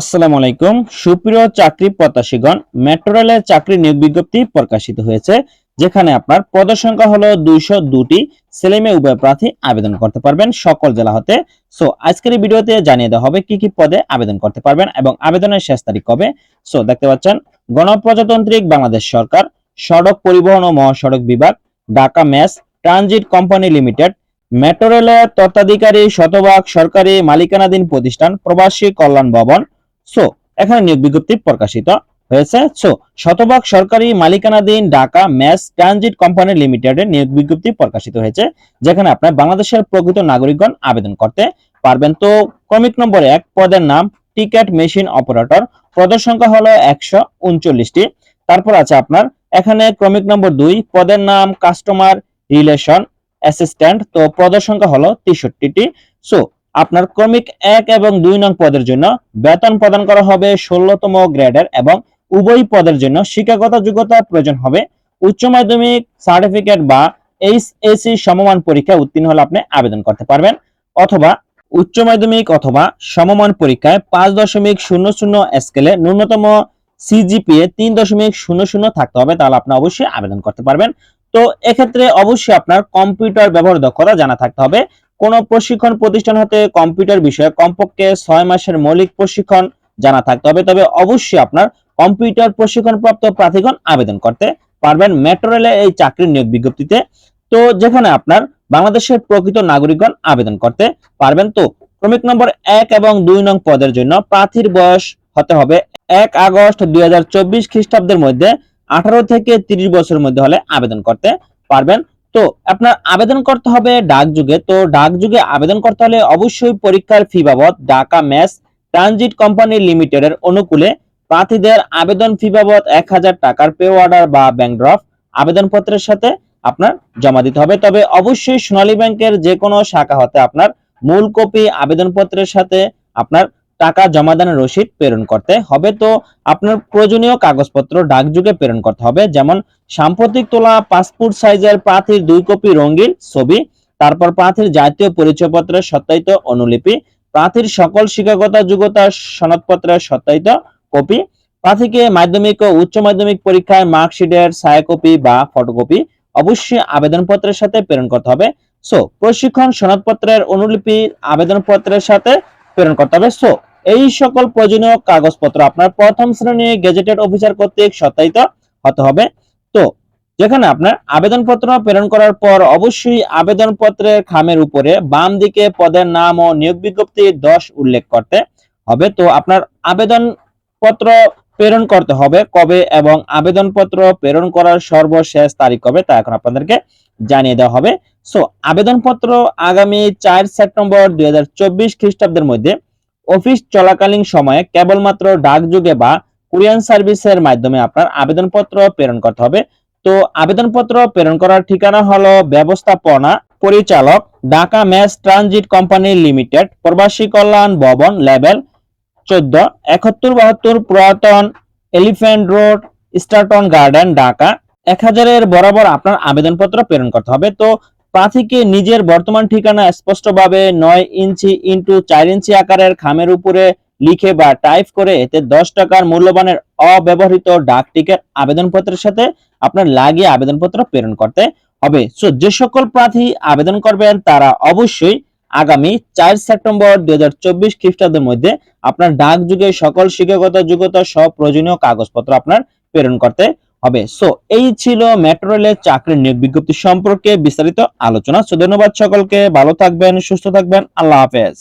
আসসালামু আলাইকুম। সুপ্রিয় চাকরি প্রত্যাশীগণ মেট্রো রেলের চাকরি নিয়োগ বিজ্ঞপ্তি প্রকাশিত হয়েছে, যেখানে আপনার পদ সংখ্যা হলো দুইশো দুটি। ছেলে মেয়ে উভয় প্রার্থী আবেদন করতে পারবেন সকল জেলা হতে। সো আজকের এই ভিডিওতে জানিয়ে দেওয়া হবে কি কি পদে আবেদন করতে পারবেন এবং আবেদনের শেষ তারিখ কবে। সো দেখতে পাচ্ছেন, গণপ্রজাতান্ত্রিক বাংলাদেশ সরকার, সড়ক পরিবহন ও মহাসড়ক বিভাগ, Dhaka mass transit company limited metro রেলের তত্ত্বাধিকারী শতভাগ সরকারি মালিকানাধীন প্রতিষ্ঠান প্রবাসী কল্যাণ ভবন সো এখানে নিয়োগ বিজ্ঞপ্তি প্রকাশিত হয়েছে। সো শতভাগ সরকারি মালিকানাধীন ঢাকা ম্যাস ট্রানজিট কোম্পানি লিমিটেডের নিয়োগ বিজ্ঞপ্তি প্রকাশিত হয়েছে, যেখানে আপনার বাংলাদেশের প্রকৃত নাগরিকগণ আবেদন করতে পারবেন। তো, ক্রমিক নম্বর এক, পদের নাম, টিকেট মেশিন অপারেটর। পদের সংখ্যা হলো একশো উনচল্লিশটি। তারপর আছে আপনার, এখানে ক্রমিক নম্বর দুই, পদের নাম, কাস্টমার রিলেশন অ্যাসিস্ট্যান্ট। তো, পদের সংখ্যা হলো তেষট্টিটি। সো আপনার ক্রমিক এক এবং দুই নং পদের জন্য বেতন প্রদান করা হবে ষোলোতম গ্রেডের এবং উভয় পদের জন্য শিক্ষাগত যোগ্যতা প্রয়োজন হবে। উচ্চ মাধ্যমিক সার্টিফিকেট বা এইচএসসি সমমান পরীক্ষায় উত্তীর্ণ হলে আপনি আবেদন করতে পারবেন। অথবা উচ্চ মাধ্যমিক অথবা সমমান পরীক্ষায় পাঁচ দশমিক শূন্য শূন্য স্কেলে ন্যূনতম সিজিপিএ তিন দশমিক শূন্য শূন্য থাকতে হবে, তাহলে আপনি অবশ্যই আবেদন করতে পারবেন। তো এক্ষেত্রে অবশ্যই আপনার কম্পিউটার ব্যবহার দক্ষতা জানা থাকতে হবে। কোন প্রশিক্ষণ প্রতিষ্ঠান হতে কম্পিউটার বিষয়ে কমপক্ষে ছয় মাসের মৌলিক প্রশিক্ষণ জানা থাকতে হবে। তবে অবশ্যই আপনার কম্পিউটার প্রশিক্ষণপ্রাপ্ত প্রার্থীগণ আবেদন করতে পারবেন মেট্রো রেলে এই চাকরির নিয়োগ বিজ্ঞপ্তিতে। তো যেখানে আপনার বাংলাদেশের প্রকৃত নাগরিকগণ আবেদন করতে পারবেন। তো ক্রমিক নম্বর এক এবং দুই নং পদের জন্য প্রার্থীর বয়স হতে হবে এক আগস্ট দুই হাজার চব্বিশ খ্রিস্টাব্দের মধ্যে আঠারো থেকে তিরিশ বছরের মধ্যে হলে আবেদন করতে পারবেন। তো আপনার আবেদন করতে হবে ডাক যুগে। তো ডাক যুগে আবেদন করতে হলে অবশ্যই পরীক্ষার ফি বাবদ ঢাকা ম্যাস ট্রানজিট কোম্পানি লিমিটেডের অনুকূলে প্রার্থীদের আবেদন ফি বাবদ এক হাজার টাকার পে অর্ডার বা ব্যাংক ড্রাফট আবেদনপত্রের সাথে আপনার জমা দিতে হবে। তবে অবশ্যই সোনালী ব্যাংকের যে কোনো শাখা হতে আপনার মূল কপি আবেদনপত্রের সাথে আপনার টাকা জমাদানের রসিদ প্রেরণ করতে হবে। তো আপনার প্রয়োজনীয় কাগজপত্র ডাকযুগে প্রেরণ করতে হবে, যেমন সাম্প্রতিক তোলা পাসপোর্ট সাইজের প্রার্থীর দুই কপি রঙিন ছবি, তারপর প্রার্থীর জাতীয় পরিচয়পত্রের সত্যায়িত অনুলিপি, প্রার্থীর সকল শিক্ষাগত যোগ্যতা সনদপত্রের সত্যায়িত কপি, প্রার্থীকে মাধ্যমিক ও উচ্চ মাধ্যমিক পরীক্ষায় মার্কশিটের ছায়াকপি বা ফটোকপি অবশ্যই আবেদনপত্রের সাথে প্রেরণ করতে হবে। সো প্রশিক্ষণ সনদপত্রের অনুলিপি, আবেদনপত্রের সাথে প্রেরণ করতে হবে। সো এই সকল প্রয়োজনীয় কাগজপত্র আপনার প্রথম শ্রেণি গেজেটেড অফিসার কর্তৃক সত্যায়িত হতে হবে। তো, যেখানে আপনার আবেদনপত্র প্রেরণ করার পর অবশ্যই আবেদনপত্রের খামের উপরে বাম দিকে পদের নাম ও নিয়োগ বিজ্ঞপ্তি দশ উল্লেখ করতে হবে। তো, আপনার আবেদনপত্র প্রেরণ করতে হবে। কবে এবং আবেদনপত্র প্রেরণ করার সর্বশেষ তারিখ কবে তা এখন আপনাদেরকে জানিয়ে দেওয়া হবে। সো আবেদনপত্র আগামী চার সেপ্টেম্বর দুই খ্রিস্টাব্দের মধ্যে অফিস চলাকালীন সময়ে কেবলমাত্র ডাকযোগে বা কুরিয়ান সার্ভিসের মাধ্যমে আপনার আবেদনপত্র প্রেরণ করতে হবে। তো, আবেদনপত্র প্রেরণ করার ঠিকানা হলো ব্যবস্থাপনা পরিচালক, Dhaka mass transit company limited, Probashi Kallyan Bhaban, level চোদ্দ, একাত্তর, বাহাত্তর, পুরাতন, elephant road, Eskaton garden, Dhaka. এক হাজারের বরাবর আপনার আবেদনপত্র প্রেরণ করতে হবে। তো প্রার্থীকে নিজের বর্তমান ঠিকানা স্পষ্টভাবে নয় ইঞ্চি ইন্টু চার ইঞ্চি আকারের খামের উপরে লিখে বা টাইপ করে এতে দশ টাকার মূল্যবানের অব্যবহৃত ডাক টিকিট আবেদনপত্রের সাথে আপনার লাগিয়ে আবেদনপত্র প্রেরণ করতে হবে। সো যে সকল প্রার্থী আবেদন করবেন তারা অবশ্যই আগামী চার সেপ্টেম্বর দুই হাজার চব্বিশ খ্রিস্টাব্দের মধ্যে আপনার ডাক যুগে, সকল শিক্ষাগত যোগ্যতা সব প্রয়োজনীয় কাগজপত্র আপনার প্রেরণ করতে হবে। সো এই ছিল মেট্রো রেলের চাকরির নিয়োগ বিজ্ঞপ্তি সম্পর্কে বিস্তারিত আলোচনা। সো ধন্যবাদ সকলকে। ভালো থাকবেন, সুস্থ থাকবেন। আল্লাহ হাফেজ।